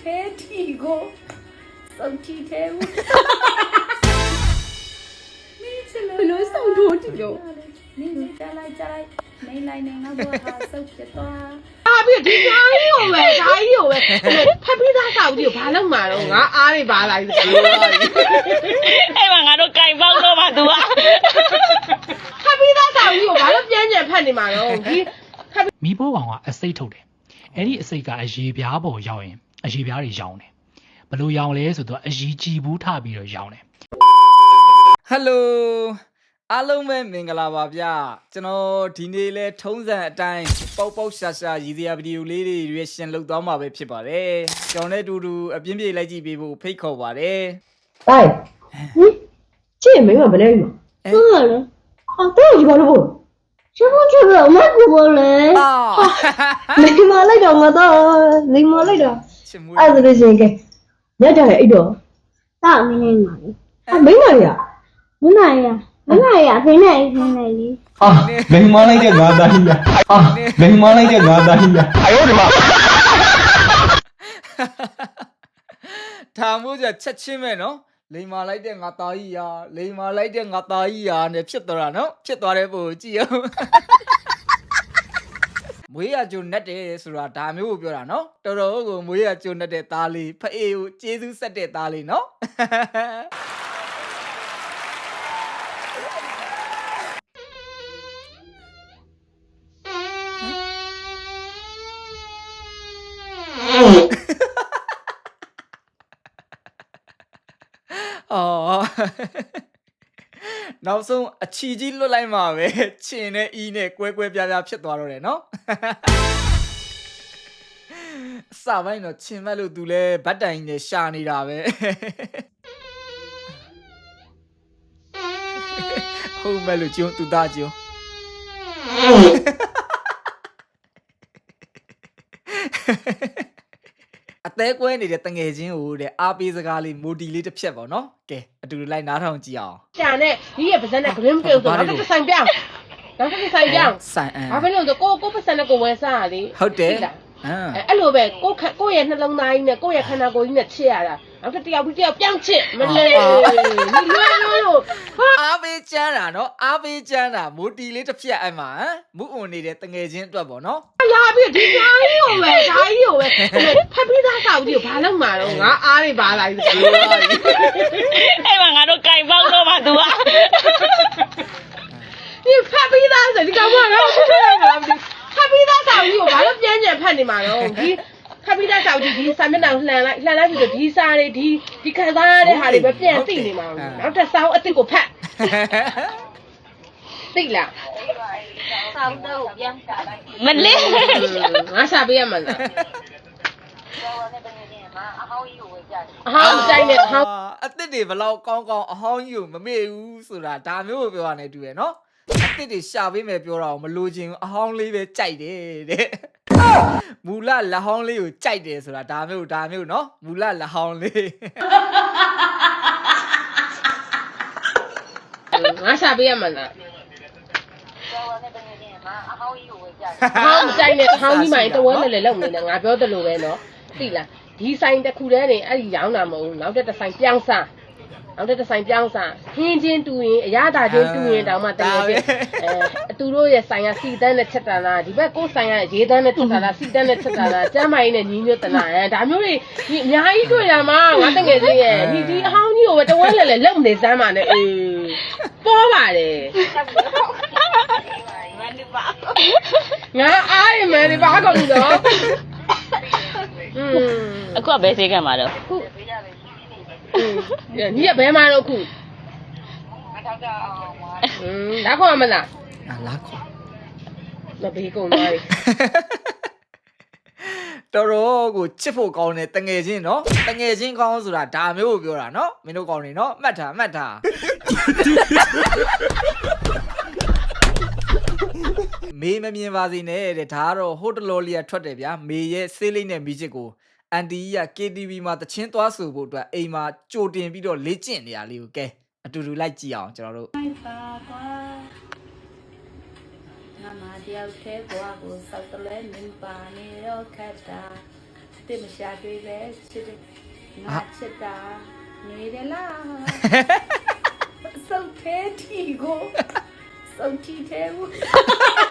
ထဲတီကိုစုံတီထဲဦးမင်းချစ်လို့ ဘယ်လိုစုံထိုးတီကို မင်းကြားလိုက်ကြားလိုက်နေလိုက်နေငါတို့ဟာစုပ်ပြသွား အားပြီးဒီကားကြီးကိုပဲကားကြီးကိုပဲဖက်ပြီးသားဆောက်ကြီးကိုဘာလုပ်မှာတော့ငါအားတွေပါလာပြီ အဲ့မှာငါတို့ကြိုင်ပေါက်တော့မှ तू อ่ะ ဖက်ပြီးသားဆောက်ကြီးကိုဘာလို့ပြင်းညံဖက်နေမှာတော့ဒီ မီးပိုးကောင်ကအစိတ်ထုတ်တယ်အဲ့ဒီအစိတ်ကအရေပြားပေါ်ရောက်ရင် အရေးပြားတွေရောင်းတယ်ဘလို့ရောင်းလဲဆိုတော့အရေးကြီးဘူးထပြီးတော့ရောင်းတယ်ဟယ်လိုအားလုံးပဲမင်္ဂလာပါဗျကျွန်တော်ဒီနေ့လဲထုံးစံအတိုင်းပေါက်ပေါက်ရှာရှာရည်ရွယ်ဗီဒီယိုလေးတွေရွေးရှင်လုပ်သွားမှာပဲဖြစ်ပါတယ်ကျွန်တော်နဲ့အတူတူအပြင်းပြေလိုက်ကြည့်ပေးဖို့ဖိတ်ခေါ်ပါတယ်ဟဲ့ချစ်မင်းကဘယ်လဲမဟုတ်လားအော်တော့ဒီဘာလို့ဘူးကျွန်တော်ချစ်ကမကူပါလေအာလိမ္မာလိုက်တော့ငါတော့လိမ္မာလိုက်တော့ ရှင်မွေးအဲ့ဒါဆိုလို့ရှိရင်ကဲညက်တာလေအဲ့တော့တောက်မင်းလေးမှာလေအမိမလေးကမမရမမရအဖေနဲ့အိမ်ဖေနဲ့လေဟာလိမ်မလိုက်တဲ့ငါသားကြီးရဟာလိမ်မလိုက်တဲ့ငါသားကြီးရအယောဒီမှာဒါမို့ကြချက်ချင်းပဲနော်လိမ်မာလိုက်တဲ့ငါသားကြီးရာလိမ်မာလိုက်တဲ့ငါသားကြီးရာနဲ့ဖြစ်သွားတာနော်ဖြစ်သွားတဲ့ပုံကြည့်အောင် မွေးရကြုံနဲ့တယ်ဆိုတာဒါမျိုးကိုပြောတာနော်တော်တော်ကိုမွေးရကြုံနဲ့တဲ့သားလေးဖအေးကိုကျေးဇူးဆက်တဲ့သားလေးနော်အော်နောက်ဆုံးအချီကြီးလွတ်လိုက်မှာပဲချင်နဲ့အီးနဲ့ကွဲကွဲပြားပြားဖြစ်သွားတော့တယ်နော်အ စပိုင်းတော့ချင်မဲ့လို့သူလဲဗတ်တိုင်နဲ့ရှာနေတာပဲဟုတ်မဲ့လို့ကျုံသူသားကျုံအသေးကွဲနေတဲ့တငယ်ချင်းကိုတဲ့အားပေးစကားလေးမိုဒီလေးတစ်ဖြက်ပေါ့နော်ကဲအတူတူလိုက်နားထောင်ကြည့်အောင်ရှာနဲ့ဒီရဲ့ပါဇက်နဲ့ဂရင်းပြုတ်တော့နောက်တစ်ဆိုင်ပြောင်း နောက်တစ်ဆိုင်ပြောင်းဆိုင်အန်ဘာဖြစ်လို့လဲကိုကိုပါဇက်နဲ့ကိုဝယ်စားရလေဟုတ်တယ်အမ်အဲ့လိုပဲကိုခကိုရဲ့နှလုံးသားကြီးနဲ့ကိုရဲ့ခန္ဓာကိုယ်ကြီးနဲ့ချစ်ရတာနောက်တစ်ယောက်ပြီးတစ်ယောက်ပြောင်းချစ်မလဲဒီလွယ်လို့ဟာအားပေးချမ်းတာနော်အားပေးချမ်းတာမိုတီလေးတစ်ဖြက်အဲ့မှာဟမ်မူအွန်နေတဲ့တငယ်ချင်းအတွက်ပေါ့နော်လာပြီးဒီကားကြီးကိုပဲကားကြီးကိုပဲဖက်ပြီးသားဆောက်ကြီးကိုဘာလုပ်မှာတော့ငါအားတွေပါလာပြီအဲ့မှာငါတို့ကြိုင်ပေါက်တော့မှ तू อ่ะဒီဖက်ပြီးသားဆိုဒီကောင်ကတော့ဖက်ပြီးသားဆောက်ကြီးကိုဘာလို့ပြင်းညံဖက်နေမှာတော့ဒီဖက်ပြီးသားဆောက်ကြီးဒီစာမျက်နှာလှန်လိုက်လှန်လိုက်ပြီးတော့ဒီစာတွေဒီဒီခံစားရတဲ့ဟာတွေပဲပြန်သိနေမှာနောက်တစ်ဆောင်းအစ်စ်ကိုဖက်သိလားမလေးငါရှာပေးရမှာလားအဟောင်းကြိုက်နေအဟောင်းအစ်စ်တွေဘလောက်ကောင်းကောင်းအဟောင်းကြီးကိုမမေ့ဘူးဆိုတာဒါမျိုးကိုပြောရနေတူရယ်နော် အစ်စ်တွေရှာပေးမယ်ပြောတာကိုမလိုချင်ဘူးအဟောင်းလေးပဲကြိုက်တယ်တဲ့မူလလက်ဟောင်းလေးကိုကြိုက်တယ်ဆိုတာဒါမျိုးဒါမျိုးနော်မူလလက်ဟောင်းလေးငါရှာပေးရမှာလားအဟောင်းကြိုက်နေအဟောင်းကြီးမှတဝဲနဲ့လည်းလုံနေတယ်ငါပြောတယ်လို့ပဲနော်သိလားဒီဆိုင်တစ်ခုတည်းနေအဲ့ဒီရောင်းတာမဟုတ်ဘူးနောက်တစ်ဆိုင်ပြောင်းစား နောက်တစ်ဆိုင်ပြောင်းစားခင်းချင်းတူရင်အရသာချင်းတူရင်တောင်မှတကယ်ချင်းအဲအတူတို့ရဲ့ဆိုင်ကစီတန်းနဲ့ချက်တာလားဒီဘက်ကိုဆိုင်ကရေတန်းနဲ့ချက်တာလားစီတန်းနဲ့ချက်တာလားကျမ်းမာရေးနဲ့ညီညွတ်တလားအဲဒါမျိုးတွေဒီအများကြီးတွေ့ရမှာငါတကယ်ချင်းရဲ့ဒီဒီအဟောင်းကြီးကိုပဲတဝဲလည်းလည်းလုံနေစမ်းပါနဲ့အေးပေါ်ပါတယ်ငါအားရမယ်ဒီဘာကုန်တော့อืมအခုကဘယ်သေးကမှာတော့ ညီကဘယ်မှာတော့ခုอืมဒါခေါ်မလားအာလာခေါ်မဘေးကုန်သွားပြီတော်တော်ကိုချစ်ဖို့ကောင်းတယ်တငယ်ချင်းနော်တငယ်ချင်းကောင်းဆိုတာဒါမျိုးကိုပြောတာနော်မင်းတို့ကောင်းနေနော်မှတ်တာမှတ်တာမေးမမြင်ပါစေနဲ့တဲ့ဒါကတော့ဟိုတလော်လီယာထွက်တယ်ဗျာမေရဲ့ဆေးလိမ့်နဲ့မီချစ်ကို အန်တီကြီးက KTV မှာတချင်းသွားဆိုဖို့အတွက်အိမ်မှာကြိုတင်ပြီးတော့လေ့ကျင့်နေရလေးကိုကဲအတူတူလိုက်ကြည့်အောင်ကျွန်တော်တို့လိုက်ပါကွာငါမတယောက်သေးကွာကိုစောက်တလဲမင်းပါနေတော့ခက်တာတစ်မရှာတွေ့ပဲချစ်တယ်ငါချစ်တာနေတယ်လားစုပ်သေးတီကိုစုပ်တီသေးဘူးအ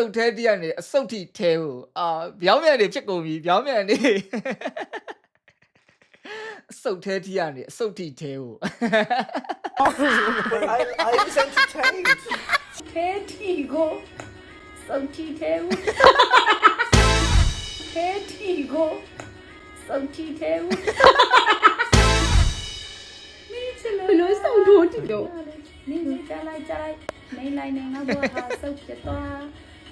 စုတ်သေးတည်းကနေအစုတ်ထိထဲကိုအာပြောင်းမြန်နေဖြစ်ကုန်ပြီပြောင်းမြန်နေအစုတ်သေးတည်းကနေအစုတ်ထိထဲကိုသေးတီကိုစုပ်တီသေးဘူးသေးတီကိုစုပ်တီသေးဘူးမင်းချစ်လို့ဘယ်လိုစောင့်ထိုးတီတော့ နေနေကြလိုက်ကြလိုက်နေလိုက်နေငါတို့ဟာစုပ်ပြသွား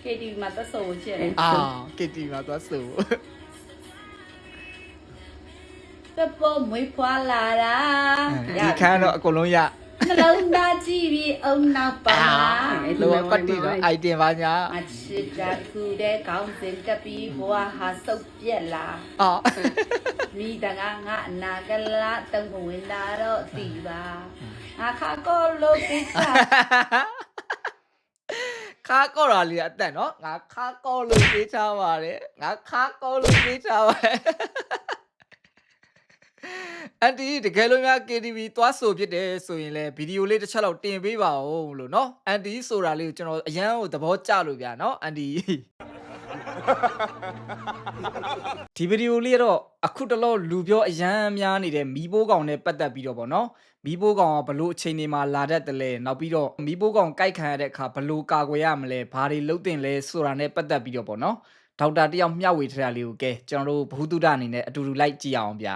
ကေဒီမှာသဆောချစ်တယ်အာကစ်တီမှာသွားဆိုပပေါ်မွေးဖွာလာတာဒီခန်းတော့အကုန်လုံးရနှလုံးသားကြည့်ပြီးအုံနောက်ပါလောကတိတော့ item ပါညာအချစ်တာခုတဲ့ကောင်းစင်တက်ပြီးဘွာဟာစုပ်ပြက်လာအာမိတကငါအနာကလာတုံးဝင်လာတော့တီပါငါခါကောလို့ပိချာ ခါကော်ရာလေးအတက်နော်ငါခါကော်လို့ပေးချပါတယ်ငါခါကော်လို့ပေးချပါတယ်အန်တီတကယ်လို့များ KTV သွားဆိုဖြစ်တယ်ဆိုရင်လည်းဗီဒီယိုလေးတစ်ချက်လောက်တင်ပေးပါဦးလို့နော်အန်တီဆိုတာလေးကိုကျွန်တော်အရန်ကိုသဘောကျလို့ဗျာနော်အန်တီ ဒီဗီဒီယိုလေးကတော့အခုတလောလူပြောအရန်များနေတဲ့မီးပိုးကောင်နဲ့ပတ်သက်ပြီးတော့ဗောနော်မီးပိုးကောင်ကဘလို့အချိန်တွေမှာလာတတ်တယ်လဲနောက်ပြီးတော့မီးပိုးကောင်ကြိုက်ခံရတဲ့အခါဘလို့ကာကွယ်ရမလဲဘာတွေလုပ်တင်လဲဆိုတာနဲ့ပတ်သက်ပြီးတော့ဗောနော်ဒေါက်တာတယောက်မျှဝေထားတာလေးကိုကဲကျွန်တော်တို့ဘ ഹു တုဒအနေနဲ့အတူတူလိုက်ကြည့်အောင်ဗျ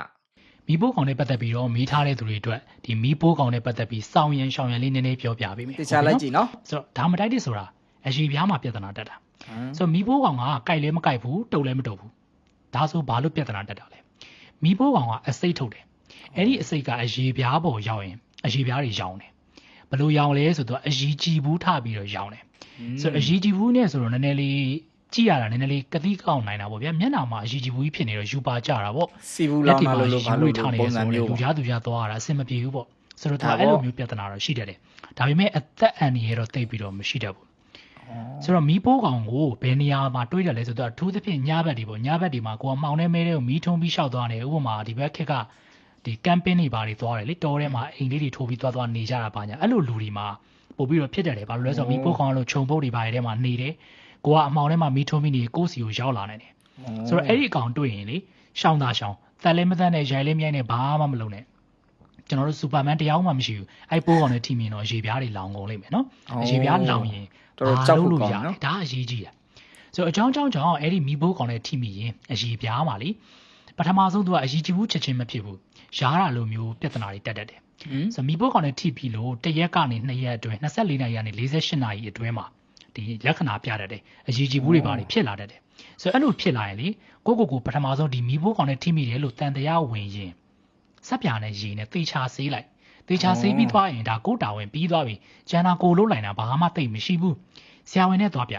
မီးပိုးကောင်နဲ့ပတ်သက်ပြီးတော့မေးထားတဲ့သူတွေအတွက်ဒီမီးပိုးကောင်နဲ့ပတ်သက်ပြီးစောင်းရင်ရှောင်းရင်လေးနည်းနည်းပြောပြပေးမယ်တခြားလိုက်ကြည့်နော်ဆိုတော့ဒါမတိုက်တစ်ဆိုတာအရှိပြားမှာပြဿနာတက်တာဆိုတော့မီးပိုးကောင်ကကြိုက်လဲမကြိုက်ဘူးတုတ်လဲမတုတ်ဘူး ဒါဆိုဘာလို့ပြဿနာတက်တာလဲမီးပိုးကောင်ကအစိတ်ထုတ်တယ်အဲ့ဒီအစိတ်ကအရေပြားပေါ်ရောက်ရင်အရေပြားတွေရောင်းတယ်ဘယ်လိုရောင်းလဲဆိုတော့အရေကြည်ဘူးထပြီးတော့ရောင်းတယ်ဆိုတော့အရေကြည်ဘူးနဲ့ဆိုတော့နည်းနည်းလေးကြည့်ရတာနည်းနည်းလေးကတိကောက်နိုင်တာပေါ့ဗျာမျက်နှာမှာအရေကြည်ဘူးကြီးဖြစ်နေတော့ယူပါကြတာပေါ့စီဘူးလောင်းလာလို့လို့ဘာလို့ထားနေပုံလဲစံဆိုတော့မျိုးလူပေါ့ကြားသူကြားသွားရတာအဆင်မပြေဘူးပေါ့ဆိုတော့ဒါဒါပေါ့အဲ့လိုမျိုးပြဿနာတော့ရှိတတ်တယ်ဒါပေမဲ့အသက်အန္တရာယ်တော့တိတ်ပြီးတော့မရှိတတ်ဘူး ဆိုတော့မီးပိုးကောင်ကိုဘယ်နေရာမှာတွေးတယ်လဲဆိုတော့အထူးသဖြင့်ညဘက်တွေပေါ့ညဘက်တွေမှာကိုကမှောင်နေမဲတွေကိုမီးထုံးပြီးရှောက်သွားတယ်ဥပမာဒီဘက်ခက်ကဒီ camping တွေဘာတွေသွားတယ်လေတောထဲမှာအိမ်လေးတွေထိုးပြီးသွားသွားနေကြတာပါညာအဲ့လိုလူတွေမှာပို့ပြီးတော့ဖြစ်တတ်တယ်ဘာလို့လဲဆိုတော့မီးပိုးကောင်ကလို့ခြုံပုတ်တွေဘာတွေထဲမှာနေတယ်ကိုကအမှောင်ထဲမှာမီးထုံးပြီးနေကိုယ့်စီကိုရောက်လာနိုင်တယ်ဆိုတော့အဲ့ဒီအကောင်တွေ့ရင်လေရှောင်းတာရှောင်းတက်လဲမတက်နဲ့ရိုင်လဲမြိုင်းနဲ့ဘာမှမလုပ်နဲ့ကျွန်တော်တို့စူပါမန်တယောက်မှမရှိဘူးအဲ့ပိုးကောင်နဲ့ထိမြင်တော့ရေပြားတွေလောင်ကုန်လိမ့်မယ်နော်ရေပြားလောင်ရင် တော်တော်ကြောက်ဖို့ဘာကောင်းလို့နော်ဒါအရေးကြီးတာဆိုတော့အကြောင်းကြောင်းကြောင့်အဲ့ဒီမီဘိုးကောင်နဲ့ထိမိရင်အရေပြားမှာလေပထမဆုံးသူကအရေးကြီးဘူးချက်ချင်းမဖြစ်ဘူးရားတာလိုမျိုးပြဿနာတွေတက်တတ်တယ်ဟင်ဆိုတော့မီဘိုးကောင်နဲ့ထိပြီးလို့တစ်ရက်ကနေနှစ်ရက်အတွင်း24နာရီကနေ48နာရီအတွင်းမှာဒီလက္ခဏာပြတတ်တယ်အရေးကြီးဘူးတွေပါတွေဖြစ်လာတတ်တယ်ဆိုတော့အဲ့လိုဖြစ်လာရင်လေကိုကိုကိုပထမဆုံးဒီမီဘိုးကောင်နဲ့ထိမိတယ်လို့တန်တရားဝင်ရင်စက်ပြာနဲ့ရေနဲ့သေချာဆေးလိုက် သေချာဆေးပြီးသွားရင်ဒါကိုတာဝန်ပြီးသွားပြီကျန်တာကိုလုံးလိုက်တာဘာမှသိပ်မရှိဘူးဆရာဝန်နဲ့သွားပြ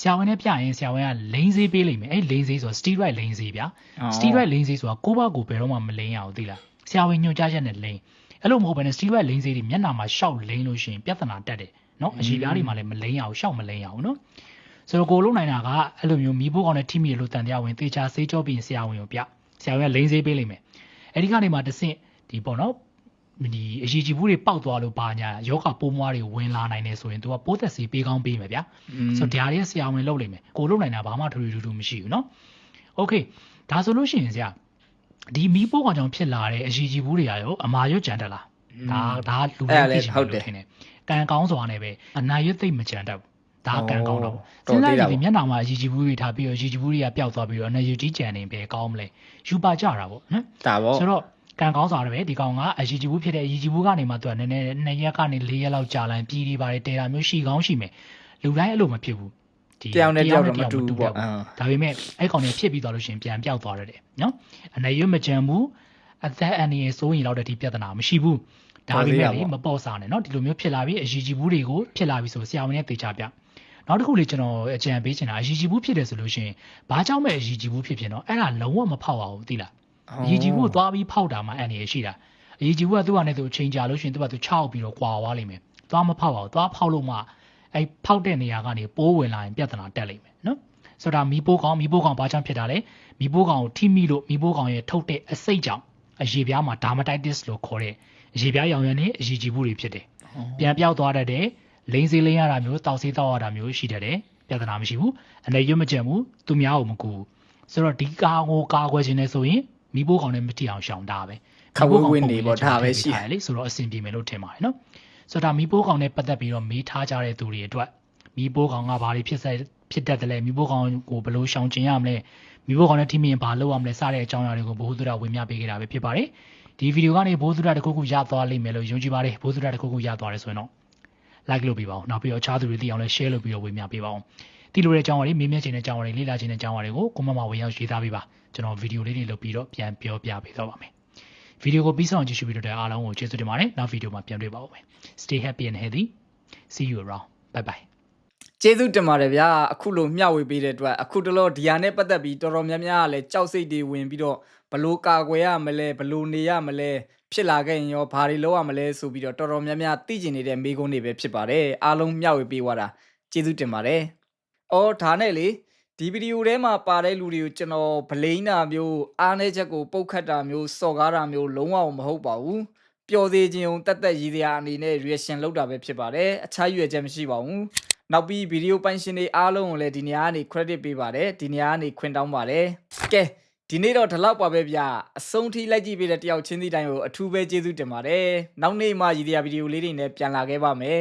ဆရာဝန်နဲ့ပြရင်ဆရာဝန်ကလိန်ဆေးပေးလိမ့်မယ်အဲ့လိန်ဆေးဆို steroid လိန်ဆေးဗျာ steroid လိန်ဆေးဆိုတာကိုယ့်ဘာကိုယ်ဘယ်တော့မှမလိန်ရဘူးသိလားဆရာဝန်ညွှန်ကြားချက်နဲ့လိန်အဲ့လိုမဟုတ်ဘဲနဲ့ steroid လိန်ဆေးတွေမျက်နှာမှာရှောက်လိန်လို့ရှိရင်ပြဿနာတက်တယ်နော်အရေးပြားတွေမှာလည်းမလိန်ရဘူးရှောက်မလိန်ရဘူးနော်ဆိုတော့ကိုလုံးနိုင်တာကအဲ့လိုမျိုးမီးဖိုးကောင်နဲ့ထိမိရလို့တန်တရားဝင်သေချာဆေးကြောပြီးရင်ဆရာဝန်ကိုပြဆရာဝန်ကလိန်ဆေးပေးလိမ့်မယ်အဲ့ဒီကနေမှတစ်ဆင့်ဒီပေါ့နော် ဒီအရေးကြီးဘူးတွေပောက်သွားလို့ဘာညာယောဂပိုးမွားတွေဝင်လာနိုင်နေဆိုရင် तू ကပိုးသက်ဆေးပေးကောင်းပေးမယ်ဗျာ ဆိုတော့ဒါရီဆရာဝန်လုပ်လိမ့်မယ်ကိုလုပ်နိုင်တာဘာမှထူးထူးထူးမရှိဘူးเนาะโอเคဒါဆိုလို့ရှိရင်ဆရာဒီမီးပိုးကောင်ကြောင့်ဖြစ်လာတဲ့အရေးကြီးဘူးတွေရောအမာရွတ်ကြံတက်လားဒါဒါလူ အဲ့ဒါ မျိုး လည်း သိချင် ဟုတ်တယ် လို့ထင်တယ်ကံကောင်းစွာနဲ့ပဲအနာရွတ်သိမ့်မကြံတတ်ဘူးဒါကံကောင်းတော့ တော် စဉ်းစား သေး ကြ တာ ည့်ဒီ ပေါ့ မျက်နှာမှာအရေးကြီးဘူးတွေထားပြီးတော့အရေးကြီးဘူးတွေကပျောက်သွားပြီးတော့အနာရွတ်ကြီးကြံနေပဲကောင်းမလဲယူပါကြတာပေါ့နော် ဒါပေါ့ ဆိုတော့ ကံကောင်းစွာပဲဒီကောင်ကအရေးကြီးဘူးဖြစ်တဲ့အရေးကြီးဘူးကနေမှသူကနည်းနည်းနှစ်ရက်ကနေ၄ရက်လောက်ကြာလာရင်ပြည်ဒီပါတယ်တဲတာမျိုးရှိကောင်းရှိမယ်လူတိုင်းအဲ့လိုမဖြစ်ဘူးဒီတယောက်နဲ့တယောက်တော့မတူဘူးပေါ့တယောက်နဲ့တယောက်ဒါပေမဲ့အဲ့ကောင်တွေဖြစ်ပြီးသွားလို့ရှိရင်ပြန်ပြောက်သွားရတယ်နော်အနေရွတ်မကြံဘူးအသက်အန္တရာယ်စိုးရင်လောက်တဲ့ဒီပြဿနာမရှိဘူးဒါပေမဲ့လေမပေါ့စားနဲ့နော်ဒီလိုမျိုးဖြစ်လာပြီးအရေးကြီးဘူးတွေကိုဖြစ်လာပြီးဆိုဆရာဝန်နဲ့တေချာပြနောက်တစ်ခုလေးကျွန်တော်အကြံပေးချင်တာအရေးကြီးဘူးဖြစ်တယ်ဆိုလို့ရှိရင်ဘာကြောင့်မဲ့အရေးကြီးဘူးဖြစ်ဖြစ်နော်အဲ့ဒါလုံးဝမဖောက်အောင်သိလား အရေးကြီးဘူးကိုသွားပြီးဖောက်တာမှအန်ရရှိတာအရေးကြီးဘူးကသူ့ဟာနဲ့သူအချိန်ကြာလို့ရှိရင်သူကသူချောက်ပြီးတော့ကွာသွားလိမ့်မယ်သွားမဖောက်အောင်သွားဖောက်လို့မှအဲဖောက်တဲ့နေရာကနေပိုးဝင်လာရင်ပြဿနာတက်လိမ့်မယ်နော်ဆိုတော့ဒါမီးပိုးကောင်မီးပိုးကောင်ဘာကြောင့်ဖြစ်တာလဲမီးပိုးကောင်ကိုထိမိလို့မီးပိုးကောင်ရဲ့ထုတ်တဲ့အစိတ်ကြောင့်အရေပြားမှာ dermatitis လို့ခေါ်တဲ့အရေပြားရောင်ရမ်းနဲ့အရေကြည်မှုတွေဖြစ်တယ်ပြန်ပြောက်သွားတတ်တယ်လိန်စေးလိန်ရတာမျိုးတောက်စေးတောက်ရတာမျိုးရှိတတ်တယ်ပြဿနာမရှိဘူးအနေရွတ်မကြံဘူးသူများကိုမကူဘူးဆိုတော့ဒီကာကိုကာကွယ်ခြင်းနဲ့ဆိုရင် မီးပိုးကောင်နဲ့မတိအောင်ရှောင်တာပဲခဝဝင်းနေပေါ့ဒါပဲရှိတယ်လေဆိုတော့အဆင်ပြေမယ်လို့ထင်ပါတယ်နော်ဆိုတော့ဒါမီးပိုးကောင်နဲ့ပတ်သက်ပြီးတော့မေးထားကြတဲ့သူတွေအတွက်မီးပိုးကောင်ကဘာတွေဖြစ်ဆက်ဖြစ်တတ်တယ်လဲမီးပိုးကောင်ကိုဘယ်လိုရှောင်ကျဉ်ရမလဲမီးပိုးကောင်နဲ့ထိမိရင်ဘာလုပ်ရမလဲစတဲ့အကြောင်းအရာတွေကိုဘိုးသူရဝင်ပြပေးခဲ့တာပဲဖြစ်ပါတယ်ဒီဗီဒီယိုကနေဘိုးသူရတစ်ခုခုရသွားလိမ့်မယ်လို့ယုံကြည်ပါတယ်ဘိုးသူရတစ်ခုခုရသွားတယ်ဆိုရင်တော့ like လုပ်ပေးပါဦးနောက်ပြီးတော့အခြားသူတွေသိအောင်လည်း share လုပ်ပြီးတော့ဝေမျှပေးပါဦး ဒီလိုတဲ့အကြောင်းအရာတွေမေးမြန်းခြင်းတဲ့အကြောင်းအရာတွေလေ့လာခြင်းတဲ့အကြောင်းအရာတွေကို comment မှာဝင်ရောက်ရေးသားပေးပါကျွန်တော်ဗီဒီယိုလေးတွေလုပ်ပြီးတော့ပြန်ပြောပြပေးတော့ပါမယ်ဗီဒီယိုကိုပြီးဆုံးအောင်ကြည့်ရှုပြီးတော့အားလုံးကိုကျေးဇူးတင်ပါတယ်နောက်ဗီဒီယိုမှာပြန်တွေ့ပါဦးမယ် stay happy and healthy see you around bye bye ကျေးဇူးတင်ပါတယ်ဗျာအခုလိုမျှဝေပေးတဲ့အတွက်အခုတလောဒီယာနဲ့ပတ်သက်ပြီးတော်တော်များများကလည်းကြောက်စိတ်တွေဝင်ပြီးတော့ဘလို့ကာကွယ်ရမလဲဘလို့နေရမလဲဖြစ်လာခဲ့ရင်ရောဘာတွေလုပ်ရမလဲဆိုပြီးတော့တော်တော်များများသိကျင်နေတဲ့မိကုန်းတွေပဲဖြစ်ပါတယ်အားလုံးမျှဝေပေးသွားတာကျေးဇူးတင်ပါတယ် အော်ဒါနဲ့လေဒီဗီဒီယိုထဲမှာပါတဲ့လူတွေကိုကျွန်တော်ဗလိန်တာမျိုးအားနေချက်ကိုပုတ်ခတ်တာမျိုးစော်ကားတာမျိုးလုံးဝမဟုတ်ပါဘူးပျော်သေးခြင်းုံတက်တက်ရည်စရာအနေနဲ့ reaction လုပ်တာပဲဖြစ်ပါတယ်အခြားရွယ်ချက်မရှိပါဘူးနောက်ပြီးဗီဒီယိုပိုင်ရှင်တွေအားလုံးကိုလည်းဒီနေရာကနေ credit ပေးပါတယ်ဒီနေရာကနေခွင့်တောင်းပါတယ်ကဲဒီနေ့တော့ဒီလောက်ပါပဲဗျအဆုံးထိလိုက်ကြည့်ပေးတဲ့တယောက်ချင်းစီတိုင်းကိုအထူးပဲကျေးဇူးတင်ပါတယ်နောက်နေ့မှရည်ရွယ်ဗီဒီယိုလေးတွေနဲ့ပြန်လာခဲ့ပါမယ်